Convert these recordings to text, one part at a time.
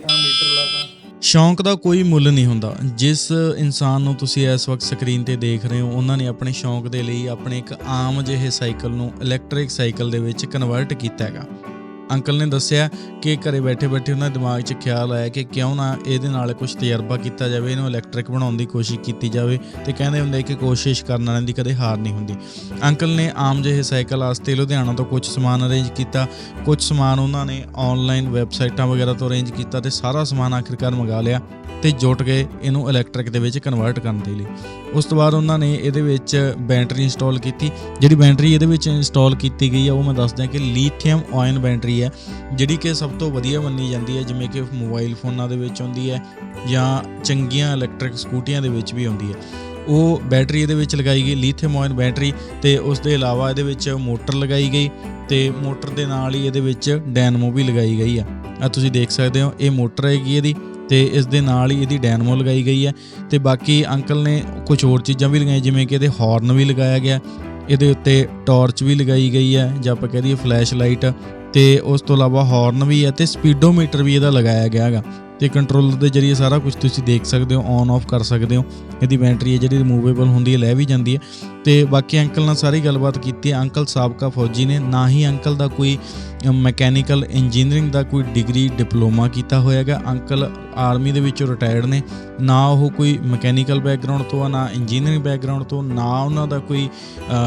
Metre ਲਾਤਾ ਸ਼ੌਂਕ ਦਾ ਕੋਈ ਮੁੱਲ ਨਹੀਂ ਹੁੰਦਾ। ਜਿਸ ਇਨਸਾਨ ਨੂੰ ਤੁਸੀਂ ਇਸ ਵਕਤ ਸਕਰੀਨ ਤੇ ਦੇਖ ਰਹੇ ਹੋ, ਉਹਨਾਂ ਨੇ ਆਪਣੇ ਸ਼ੌਂਕ ਦੇ ਲਈ ਆਪਣੇ ਇੱਕ ਆਮ ਜਿਹੇ ਸਾਈਕਲ ਨੂੰ ਇਲੈਕਟ੍ਰਿਕ ਸਾਈਕਲ ਦੇ ਵਿੱਚ ਕਨਵਰਟ ਕੀਤਾ ਹੈਗਾ। ਅੰਕਲ ਨੇ ਦੱਸਿਆ ਕਿ ਘਰੇ ਬੈਠੇ ਬੈਠੇ ਉਹਨਾਂ ਦੇ ਦਿਮਾਗ 'ਚ ਖਿਆਲ ਆਇਆ ਕਿ ਕਿਉਂ ਨਾ ਇਹਦੇ ਨਾਲ ਕੁਝ ਤਜਰਬਾ ਕੀਤਾ ਜਾਵੇ, ਇਹਨੂੰ ਇਲੈਕਟ੍ਰਿਕ ਬਣਾਉਣ ਦੀ ਕੋਸ਼ਿਸ਼ ਕੀਤੀ ਜਾਵੇ ਤੇ ਕਹਿੰਦੇ ਹੁੰਦੇ ਕਿ ਕੋਸ਼ਿਸ਼ ਕਰਨ ਵਾਲਿਆਂ ਦੀ ਕਦੇ ਹਾਰ ਨਹੀਂ ਹੁੰਦੀ। ਅੰਕਲ ਨੇ ਆਮ ਜਿਹੇ ਸਾਈਕਲ ਵਾਸਤੇ ਲੁਧਿਆਣਾ ਤੋਂ ਕੁਝ ਸਮਾਨ ਅਰੇਂਜ ਕੀਤਾ ਕੁਝ ਸਮਾਨ ਉਹਨਾਂ ਨੇ ਆਨਲਾਈਨ ਵੈਬਸਾਈਟਾਂ ਵਗੈਰਾ ਤੋਂ ਅਰੇਂਜ ਕੀਤਾ ਤੇ ਸਾਰਾ ਸਮਾਨ ਆਖਿਰਕਾਰ ਮੰਗਾ ਲਿਆ। ਤੇ ਜੁਟ ਗਏ ਇਹਨੂੰ ਇਲੈਕਟ੍ਰਿਕ ਦੇ ਵਿੱਚ ਕਨਵਰਟ ਕਰਨ ਦੇ ਲਈ। ਉਸ ਤੋਂ ਬਾਅਦ ਉਹਨਾਂ ਨੇ ਇਹਦੇ ਵਿੱਚ ਬੈਟਰੀ ਇੰਸਟਾਲ ਕੀਤੀ। ਜਿਹੜੀ ਬੈਟਰੀ ਇਹਦੇ ਵਿੱਚ ਇੰਸਟਾਲ ਕੀਤੀ ਗਈ ਆ, ਉਹ ਮੈਂ ਦੱਸ ਦਿਆਂ ਕਿ ਲੀਥੀਅਮ ਆਇਨ ਬੈਟਰੀ ਹੈ ਜਿਹੜੀ ਕਿ ਸਭ ਤੋਂ ਵਧੀਆ ਮੰਨੀ ਜਾਂਦੀ ਹੈ ਜਿਵੇਂ ਕਿ ਮੋਬਾਈਲ ਫੋਨਾਂ ਦੇ ਵਿੱਚ ਆਉਂਦੀ ਹੈ ਜਾਂ ਚੰਗੀਆਂ ਇਲੈਕਟ੍ਰਿਕ ਸਕੂਟੀਆਂ ਦੇ ਵਿੱਚ ਵੀ ਆਉਂਦੀ ਹੈ ਉਹ ਬੈਟਰੀ ਇਹਦੇ ਵਿੱਚ ਲਗਾਈ ਗਈ ਲੀਥੀਅਮ ਆਇਨ ਬੈਟਰੀ ਤੇ ਉਸ ਦੇ ਇਲਾਵਾ ਇਹਦੇ ਵਿੱਚ ਮੋਟਰ ਲਗਾਈ ਗਈ, ਤੇ ਮੋਟਰ ਦੇ ਨਾਲ ਹੀ ਇਹਦੇ ਵਿੱਚ ਡੈਨਮੋ ਵੀ ਲਗਾਈ ਗਈ ਆ। ਆ ਤੁਸੀਂ ਦੇਖ ਸਕਦੇ ਹੋ, ਇਹ ਮੋਟਰ ਹੈਗੀ ਇਹਦੀ ਤੇ ਇਸ ਦੇ ਨਾਲ ਹੀ ਇਹਦੀ ਡੈਨਮੋ ਲਗਾਈ ਗਈ ਹੈ ਤੇ ਬਾਕੀ ਅੰਕਲ ਨੇ ਕੁਝ ਹੋਰ ਚੀਜ਼ਾਂ ਵੀ ਲਗਾਈਆਂ, ਜਿਵੇਂ ਕਿ ਇਹਦੇ ਹਾਰਨ ਵੀ ਲਗਾਇਆ ਗਿਆ, ਇਹਦੇ ਉੱਤੇ ਟਾਰਚ ਵੀ ਲਗਾਈ ਗਈ ਹੈ, ਜਾਂ ਆਪਾਂ ਕਹਿ ਦਈਏ ਫਲੈਸ਼ ਲਾਈਟ ਤੇ ਉਸ ਤੋਂ ਇਲਾਵਾ ਹਾਰਨ ਵੀ ਹੈ ਤੇ ਸਪੀਡੋਮੀਟਰ ਵੀ ਇਹਦਾ ਲਗਾਇਆ ਗਿਆ ਹੈਗਾ, ਤੇ ਕੰਟਰੋਲਰ ਦੇ ਜਰੀਏ ਸਾਰਾ ਕੁਝ ਤੁਸੀਂ ਦੇਖ ਸਕਦੇ ਹੋ ਔਨ ਆਫ ਕਰ ਸਕਦੇ ਹੋ, ਇਹਦੀ ਬੈਟਰੀ ਹੈ ਜਿਹੜੀ ਰਿਮੂਵੇਬਲ ਹੁੰਦੀ ਹੈ, ਲੈ ਵੀ ਜਾਂਦੀ ਹੈ। ਤੇ ਬਾਕੀ ਅੰਕਲ ਨਾਲ ਸਾਰੀ ਗੱਲਬਾਤ ਕੀਤੀ ਅੰਕਲ ਸਾਬਕਾ ਫੌਜੀ ਨੇ, ਨਾ ਹੀ ਅੰਕਲ ਦਾ ਕੋਈ ਮੈਕੈਨੀਕਲ ਇੰਜੀਨੀਅਰਿੰਗ ਦਾ ਕੋਈ ਡਿਗਰੀ, ਡਿਪਲੋਮਾ ਕੀਤਾ ਹੋਇਆ ਹੈਗਾ। ਅੰਕਲ ਆਰਮੀ ਦੇ ਵਿੱਚੋਂ ਰਿਟਾਇਰਡ ਨੇ। ਨਾ ਉਹ ਕੋਈ ਮੈਕੈਨੀਕਲ ਬੈਕਗ੍ਰਾਉਂਡ ਤੋਂ ਆ, ਨਾ ਇੰਜੀਨੀਅਰਿੰਗ ਬੈਕਗ੍ਰਾਉਂਡ ਤੋਂ, ਨਾ ਉਹਨਾਂ ਦਾ ਕੋਈ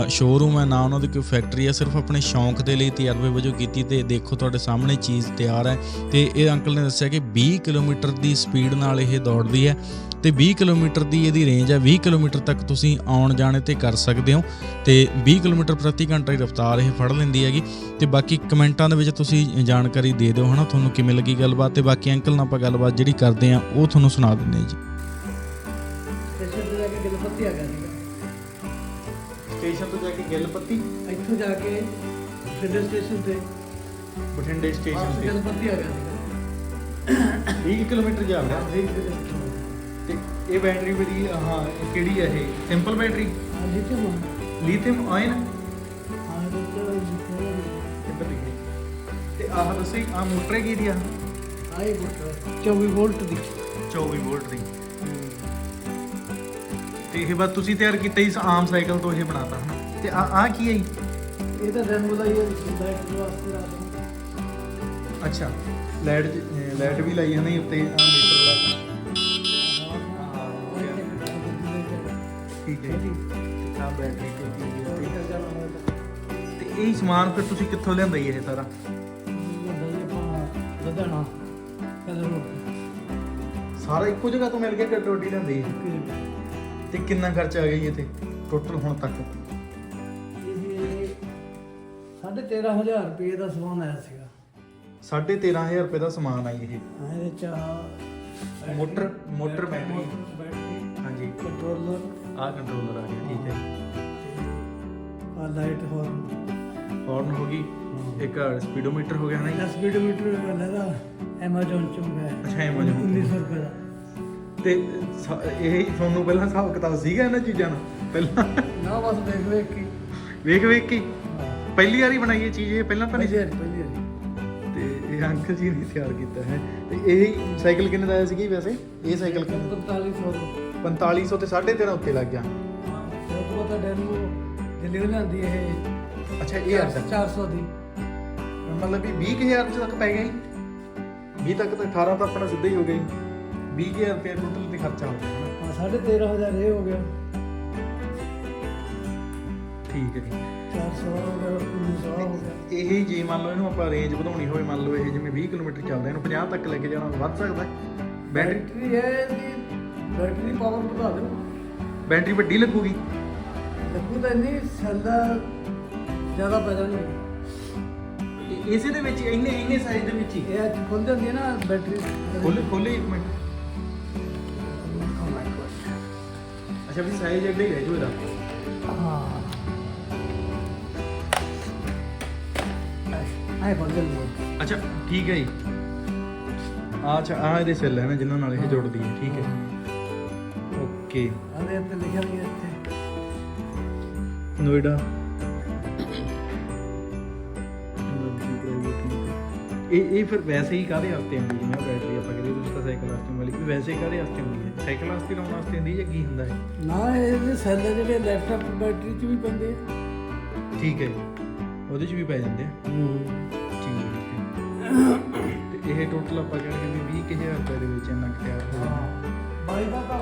ਸ਼ੋਰੂਮ ਹੈ, ਨਾ ਉਹਨਾਂ ਦੀ ਕੋਈ ਫੈਕਟਰੀ ਹੈ। ਸਿਰਫ ਆਪਣੇ ਸ਼ੌਂਕ ਦੇ ਲਈ ਤਜਰਬੇ ਵਜੋਂ ਕੀਤੀ ਤੇ ਦੇਖੋ ਤੁਹਾਡੇ ਸਾਹਮਣੇ ਚੀਜ਼ ਤਿਆਰ ਹੈ। ਤੇ ਇਹ ਅੰਕਲ ਨੇ ਦੱਸਿਆ ਕਿ 20 ਕਿਲੋਮੀਟਰ ਦੀ ਸਪੀਡ ਨਾਲ ਇਹ ਦੌੜਦੀ ਹੈ। ਤੇ 20 ਕਿਲੋਮੀਟਰ ਦੀ ਇਹਦੀ ਰੇਂਜ ਹੈ 20 ਕਿਲੋਮੀਟਰ ਤੱਕ ਤੁਸੀਂ ਆਉਣ ਜਾਣੇ ਤੇ ਕਰ ਸਕਦੇ ਹੋ। ਤੇ 20 ਕਿਲੋਮੀਟਰ ਪ੍ਰਤੀ ਘੰਟਾ ਦੀ ਰਫ਼ਤਾਰ ਇਹ ਫੜ ਲੈਂਦੀ ਹੈਗੀ। ਤੇ ਬਾਕੀ ਕਮੈਂਟਾਂ ਦੇ ਵਿੱਚ ਤੁਸੀਂ ਜਾਣਕਾਰੀ ਦੇ ਦਿਓ ਹਨਾ ਤੁਹਾਨੂੰ ਕਿਵੇਂ ਲੱਗੀ ਗੱਲਬਾਤ ਤੇ ਬਾਕੀ ਅੰਕਲ ਨਾਲ ਆਪਾਂ ਗੱਲਬਾਤ ਜਿਹੜੀ ਕਰਦੇ ਆ ਉਹ ਤੁਹਾਨੂੰ ਸੁਣਾ ਦਿੰਦੇ ਜੀ। ਸਟੇਸ਼ਨ ਤੇ ਜਾ ਕੇ ਗਲਪਤੀ ਆ ਗਿਆ ਸੀਗਾ। ਸਟੇਸ਼ਨ ਤੋਂ ਜਾ ਕੇ ਗਿੱਲਪੱਤੀ ਇੱਥੋਂ ਜਾ ਕੇ ਫਿਲਰ ਸਟੇਸ਼ਨ ਤੇ। ਬਠਿੰਡੇ ਸਟੇਸ਼ਨ ਤੇ। ਗਲਪਤੀ ਆ ਗਿਆ ਸੀਗਾ। 20 ਕਿਲੋਮੀਟਰ ਜਾ ਰਿਹਾ। ਦੇਖ ਕੇ ਤੇ ਇਹ ਬੈਟਰੀ ਮੇਰੀ ਹਾਂ ਇਹ? ਕਿਹੜੀ ਹੈ ਇਹ ਸਿੰਪਲ ਬੈਟਰੀ ਹਾਂ ਜਿੱਥੇ ਮੈਂ ਲੀਥੀਅਮ ਆਇਨ ਹਾਂ? ਤੇ ਆਹ ਦੱਸੀ ਆ ਮੋਟਰ ਹੈ ਕਿਹਦੀ ਆ ਆਏ ਬੁੱਟ 24 ਵੋਲਟ ਦੀ। 24 ਵੋਲਟ ਦੀ। ਤੇ ਇਹ ਬਾਤ ਤੁਸੀਂ ਤਿਆਰ ਕੀਤਾ ਇਸ ਆਮ ਸਾਈਕਲ ਤੋਂ ਇਹ ਬਣਾਤਾ ਹਨਾ? ਤੇ ਆ ਆ ਕੀ ਹੈ? ਇਹ ਤਾਂ ਡੈਮੋ ਦਾ ਹੀ ਹੈ ਲਾਈਟ ਵਾਸਤੇ ਰਾਤ ਨੂੰ ਅੱਛਾ। ਲਾਈਟ ਲਾਈਟ ਵੀ ਲਾਈ ਹਨੇ ਉੱਤੇ ਆ ਮੀਟਰ ਲਾ ਠੀਕ ਹੈ ਜੀ। ਆ ਬੈਟਰੀ ਤੇ ਕੀ ਹੈ ਤੇ- ਤੇ ਇਹ ਸਮਾਨ ਫਿਰ ਤੁਸੀਂ ਕਿੱਥੋਂ ਲਿਆਂਦਾ ਜੀ ਇਹ ਸਾਰਾ? ਲੁਧਿਆਣਾ ਸਾਰਾ ਇੱਕੋ ਜਗ੍ਹਾ ਤੋਂ ਮਿਲ ਕਿ ਟੋਟੀ ਲਿਆਂਦੀ ਤੇ ਕਿੰਨਾ ਖਰਚਾ ਆ ਗਿਆ ਜੀ ਇੱਥੇ ਟੋਟਲ ਹੁਣ ਤੱਕ? ਇਹ ਸਾਢੇ 13000 ਰੁਪਏ ਦਾ ਸਮਾਨ ਆਇਆ ਸੀਗਾ 13500 ਰੁਪਏ ਦਾ ਸਮਾਨ ਆ ਇਹ। ਹਾਂ, ਇਹਦੇ ਚ ਆਹ ਮੋਟਰ ਮੋਟਰ ਬੈਟਰੀ ਹਾਂਜੀ। ਕੰਟਰੋਲਰ ਆਹ ਕੰਟਰੋਲਰ ਆ ਗਿਆ ਠੀਕ ਹੈ ਆ ਲਾਈਟ ਹੋਰਨ ਹਾਰਨ ਹੋ ਗਈ। ਇੱਕ ਸਪੀਡੋਮੀਟਰ ਹੋ ਗਿਆ ਨਾ ਜੀ? ਸਪੀਡੋਮੀਟਰ ਲੈਦਾ Amazon ਚੋਂ ਮੈਂ ਅੱਛਾ, Amazon ਤੋਂ। 1900 ਰੁਪਏ ਦਾ। ਤੇ ਸ- ਇਹ ਤੁਹਾਨੂੰ ਪਹਿਲਾਂ ਹਿਸਾਬ ਕਿਤਾਬ ਸੀਗਾ ਇਹਨਾਂ ਚੀਜ਼ਾਂ ਦਾ? ਪਹਿਲਾਂ? ਨਾ ਬਸ ਦੇਖ ਵੇਖ ਕੇ। ਵੇਖ ਵੇਖ ਕੇ? ਪਹਿਲੀ ਵਾਰੀ ਬਣਾਈ ਇਹ ਚੀਜ਼ ਇਹ ਪਹਿਲਾਂ ਤਾਂ ਨਹੀਂ ਸੀ? ਤੇ ਇਹ ਅੰਕਲ ਜੀ ਨੇ ਤਿਆਰ ਕੀਤਾ ਹੈ। ਤੇ ਇਹ ਸਾਈਕਲ ਕਿੰਨੇ ਦਾ ਆਇਆ ਜੀ ਵੈਸੇ? ਇਹ ਸਾਈਕਲ ਕਿੰਨੇ 4500 ਦਾ। 4500 ਤੇ 13.5 ਉੱਤੇ ਲੱਗ ਗਿਆ। ਉਹ ਤੋਂ ਡੈਨੂ ਦਿੱਲੀ ਲਿਆਂਦੀ ਇਹ ਅੱਛਾ ਇਹ ਆ 400 ਦੀ। ਮਤਲਬ ਵੀ 20000 ਤੱਕ ਪੈ ਜੀ। 20 ਤੱਕ ਤਾਂ 18 ਤਾਂ ਆਪਣਾ ਸਿੱਧਾ ਹੀ ਹੋ ਜੀ। 20000 ਰੁਪਏ ਟੋਟਲ ਤੇ ਖਰਚਾ ਹੋ ਗਿਆ। ਹਾਂ 13500 ਇਹ ਹੋ ਗਿਆ। ਠੀਕ ਹੈ ਜੀ। 400 ਹੋ ਗਿਆ 1900 ਹੋ ਗਿਆ। ਇਹ ਜੇ ਮੰਨ ਲਓ ਇਹਨੂੰ ਆਪਾਂ ਰੇਂਜ ਵਧਾਉਣੀ ਹੋਵੇ ਮੰਨ ਲਓ ਇਹ ਜਿਵੇਂ 20 ਕਿਲੋਮੀਟਰ ਚੱਲਦਾ ਇਹਨੂੰ 50 ਤੱਕ ਲੈ ਕੇ ਜਾਣਾ ਵੱਧ ਸਕਦਾ। ਬੈਟਰੀ ਹੈ ਇਹਦੀ। ਬੈਟਰੀ ਪਾਵਰ ਵਧਾ ਦਿਓ। ਬੈਟਰੀ ਵੱਡੀ ਲੱਗੂਗੀ। ਲੱਗੂ ਤਾਂ ਨਹੀਂ ਸੈੱਲ ਜ਼ਿਆਦਾ ਪੈਦਾ ਨਹੀਂ। ਇਹ- ਇਸੇ ਦੇ ਵਿੱਚ ਇੰਨੇ ਇੰਨੇ ਸਾਈਜ਼ ਦੇ ਵਿੱਚ ਹੀ। ਇਹ ਅੱਜ ਖੁੱਲ ਜਾਂਦੀ ਹੈ ਨਾ ਬੈਟਰੀ ਖੋਲੇ ਖੋਲੇ ਇੱਕ ਮਿੰਟ। ਅੱਛਾ ਵੀ ਸਾਈਜ਼ ਐਡਾ ਹੀ ਰਹਿ ਜੂ ਇਹਦਾ। ਹਾਂ। ਆਏ ਖੁੱਲ ਜਾਂਦੀ ਹੈ। ਅੱਛਾ ਠੀਕ ਹੈ ਜੀ। ਆਹ ਅੱਛਾ ਆਹ ਇਹਦੇ ਸੈੱਲ ਹੈ ਨਾ ਜਿਨ੍ਹਾਂ ਨਾਲ ਇਹ ਜੁੜਦੀ ਹੈ ਠੀਕ ਹੈ। ਓਕੇ ਆਦੇ ਉੱਤੇ ਲਿਖਿਆ ਵੀ ਹੈ ਇੱਥੇ। ਨੋਇਡਾ। ਇਹ ਇਹ ਫਿਰ ਵੈਸੇ ਹੀ ਕਾਹਦੇ ਵਾਸਤੇ ਹੁੰਦੀ ਜਿਵੇਂ ਆਹ ਬੈਟਰੀ ਆਪਾਂ ਕਹਿੰਦੇ ਤੁਸੀਂ ਤਾਂ ਸਾਈਕਲ ਵਾਸਤੇ ਵਾਲੀ ਵੀ ਵੈਸੇ ਹੀ ਕਾਹਦੇ ਵਾਸਤੇ ਹੁੰਦੀ ਹੈ? ਸਾਈਕਲ ਵਾਸਤੇ ਲਾਉਣ ਵਾਸਤੇ ਹੁੰਦੀ ਜਾਂ ਕੀ ਹੁੰਦਾ ਹੈ? ਨਾ ਇਹਦੇ ਸੈੱਲ ਜਿਹੜੇ ਲੈਪਟਾਪ ਬੈਟਰੀ 'ਚ ਵੀ ਪੈਂਦੇ ਆ। ਠੀਕ ਹੈ ਜੀ। ਉਹਦੇ 'ਚ ਵੀ ਪੈ ਜਾਂਦੇ ਆ? ਠੀਕ ਹੈ ਤੇ ਇਹ ਟੋਟਲ ਆਪਾਂ ਕਹਿੰਦੇ ਵੀ 20000 ਰੁਪਏ ਦੇ ਵਿੱਚ ਇੰਨਾ ਕੁ ਤਿਆਰ ਹੋ। ਜਾਂਦਾ। ਬਾਈ ਦਾ ਤਾਂ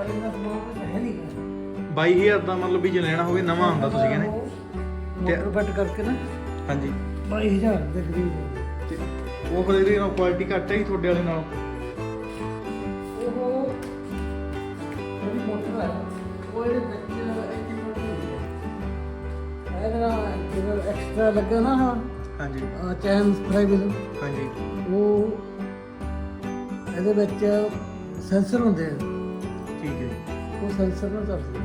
ਪਰ ਇਹਨਾਂ ਸਮਾਨ ਕੁਝ ਹੈ ਨਹੀਂ ਗਾ। 22000 ਦਾ ਮਤਲਬ ਵੀ ਜੇ ਲੈਣਾ ਹੋਵੇ ਨਵਾਂ ਹੁੰਦਾ ਤੁਸੀਂ ਕਹਿੰਦੇ। ਮੋਟਰ ਫਿੱਟ ਕਰਕੇ ਨਾ ਹਾਂਜੀ। 22000 ਦੇ ਕਰੀਬ ਤੇ ਉਹ ਫਿਰ ਇਹਦੀ ਕੁਆਲਿਟੀ ਘੱਟ ਹੈ ਜੀ ਤੁਹਾਡੇ ਵਾਲੇ ਨਾਲੋਂ? ਉਹ ਜਿਹੜੀ ਮੋਟਰ ਹੈ ਉਹ ਇਹਦੇ ਵਿੱਚ ਇੱਕ ਮੋਟਰ ਹੁੰਦੀ ਹੈ। ਇਹਦਾ ਜਿਹੜਾ ਐਕਸਟਰਾ ਲੱਗਾ ਨਾ ਹਾਂ ਹਾਂਜੀ। ਚੈਨ ਸਪ੍ਰਾਈਵਲ ਹਾਂਜੀ। ਉਹ ਇਹਦੇ ਵਿੱਚ ਸੈਂਸਰ ਹੁੰਦੇ ਆ। ਸੈਂਸਰ ਨਾਲ ਚੱਲਦੇ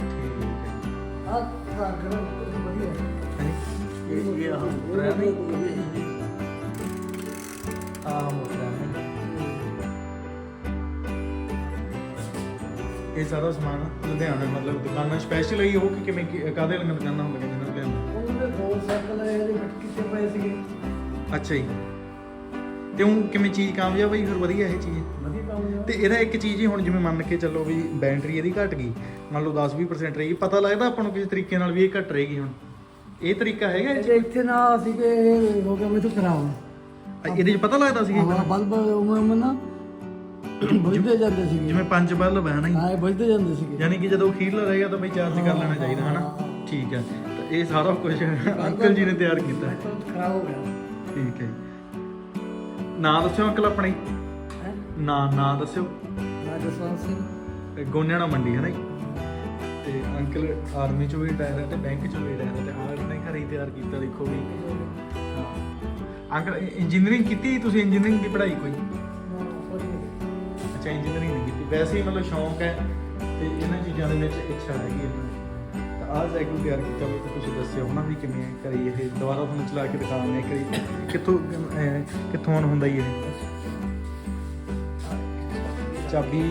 ਠੀਕ ਹੈ। ਆ ਰਾਗਰ ਵਧੀਆ ਹਾਂਜੀ ਇਹ ਇਹ ਆਹ ਮੋਟਰ ਹੈ ਨਹੀਂ ਆਹ ਮੋਟਰ ਹੈ ਇਹ ਸਾਰਾ ਸਮਾਨ ਲੁਧਿਆਣਾ ਮਤਲਬ ਦੁਕਾਨਾਂ ਸਪੈਸ਼ਲ ਹੀ ਉਹ ਕਿ ਕਿਵੇਂ ਕੀ- ਕਾਹਦੇ ਲੰਗਰ ਦੁਕਾਨਾਂ ਹੁੰਦੀਆਂ ਨੇ ਲੁਧਿਆਣਾ ਉਹਦੇ ਦੋ ਸਾਈਕਲ ਇਹਦੇ ਵਿੱਚ ਕਿਤੇ ਪਏ ਸੀਗੇ। ਅੱਛਾ ਜੀ। ਤੇ ਉਹ ਕਿਵੇਂ ਚੀਜ਼ ਕਾਮਯਾਬ ਹੋਈ ਫਿਰ ਵਧੀਆ ਇਹ ਚੀਜ਼। ਵਧੀਆ ਕੰਮ ਹੋਇਆ ਤੇ ਇਹਦਾ ਇੱਕ ਚੀਜ਼ ਹੀ ਹੁਣ ਜਿਵੇਂ ਮੰਨ ਕੇ ਚੱਲੋ ਵੀ ਬੈਟਰੀ ਇਹਦੀ ਘਟ ਗਈ। ਮੰਨ ਲਓ 10-20% ਰਹੀ ਪਤਾ ਲੱਗਦਾ ਆਪਾਂ ਨੂੰ ਕਿਸੇ ਤਰੀਕੇ ਨਾਲ ਵੀ ਇਹ ਘਟ ਰਹੇਗੀ ਹੁਣ। ਇਹ ਤਰੀਕਾ ਹੈਗਾ ਇਹ 'ਚ? ਇੱਥੇ ਨਾ ਅਸੀਂ ਕਿ ਇਹ ਹੋ ਗਿਆ ਮੈਨੂੰ ਖਰਾਬ। ਇਹਦੇ 'ਚ ਪਤਾ ਲੱਗਦਾ ਸੀ ਆਹ ਬਲਬ ਉਮਰ ਨਾ ਬੁਝਦੇ ਜਾਂਦੇ ਸੀਗੇ। ਜਿਵੇਂ ਪੰਜ ਬਲਬ ਹੈ ਨਾ ਜੀ। ਹਾਂ ਇਹ ਬੁਝਦੇ ਜਾਂਦੇ ਸੀਗੇ। ਯਾਨੀ ਕਿ ਜਦੋਂ ਅਖੀਰਲਾ ਰਹੇਗਾ ਤਾਂ ਬਈ ਚਾਰਜ ਕਰ ਲੈਣਾ ਚਾਹੀਦਾ ਹਨਾ? ਠੀਕ ਹੈ। ਤਾਂ ਇਹ ਸਾਰਾ ਕੁਝ ਅੰਕਲ ਜੀ ਨੇ ਤਿਆਰ ਕੀਤਾ। ਹੈ ਖਰਾਬ ਹੋ ਗਿਆ। ਠੀਕ ਹੈ ਜੀ। ਨਾਂ ਦੱਸਿਓ ਅੰਕਲ ਆਪਣੇ। ਹੈ? ਨਾਂ ਨਾਂ ਦੱਸਿਓ। ਮੈਂ ਜਸਵੰਤ ਸਿੰਘ। ਇਹ ਗੋਨਿਆਣਾ ਮੰਡੀ ਹੈ ਨਾ ਜੀ? ਤੇ ਅੰਕਲ ਆਰਮੀ ਚੋਂ ਵੀ ਰਿਟਾਇਰ ਹੈ ਤੇ ਬੈਂਕ ਚੋਂ ਵੀ ਰਿਟਾਇਰ ਹੈ ਤੇ ਆਹ ਨੇ ਘਰੇ ਹੀ ਤਿਆਰ ਕੀਤਾ ਦੇਖੋ ਵੀ। ਅੰਕਲ ਇੰਜੀਨੀਅਰਿੰਗ ਕੀਤੀ ਤੁਸੀਂ? ਇੰਜੀਨੀਅਰਿੰਗ ਦੀ ਪੜ੍ਹਾਈ ਕੋਈ? ਅੱਛਾ ਇੰਜੀਨੀਅਰਿੰਗ ਨਹੀਂ ਕੀਤੀ। ਵੈਸੇ ਹੀ ਮਤਲਬ ਸ਼ੌਂਕ ਹੈ ਤੇ ਇਹਨਾਂ ਚੀਜ਼ਾਂ ਦੇ ਵਿੱਚ ਇੱਛਾ ਹੈਗੀ ਹੈ। ਤਾਂ ਆਹ ਸਾਈਕਲ ਤਿਆਰ ਕੀਤਾ ਵੀ ਤੁਸੀਂ ਦੱਸਿਓ ਹਨਾ ਵੀ ਕਿਵੇਂ ਕਰੀ ਇਹ ਦੁਬਾਰਾ ਤੁਹਾਨੂੰ ਚਲਾ ਕੇ ਦਿਖਾਉਂਦੇ ਆ ਕਰੀ ਕਿੱਥੋਂ ਅਹ, ਕਿੱਥੋਂ ਹੁੰਦਾ ਹੀ ਇਹ। ਚਾਬੀ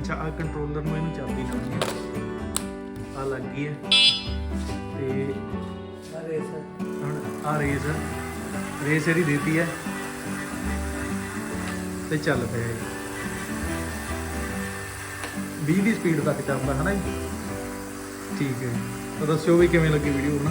ਅੱਛਾ ਆ ਕੰਟਰੋਲਰ ਨੂੰ ਇਹਨੂੰ ਚਾਬੀ ਲਾਉਣੀ ਹੈ। ਆ ਲੱਗ ਗਈ ਹੈ। ਤੇ ਅਰੇ ਸਰ ਹੁਣ ਆ ਰੇਸ ਰੇਸ ਇਹਦੀ ਦੇਤੀ ਹੈ। ਤੇ ਚੱਲ ਪਿਆ ਇਹ 20 ਦੀ ਸਪੀਡ ਤੱਕ ਚੱਲਦਾ ਹੈ ਨਾ ਜੀ ਠੀਕ ਹੈ। ਤਾਂ ਦੱਸਿਓ ਵੀ ਕਿਵੇਂ ਲੱਗੀ ਵੀਡੀਓ ਹਨਾ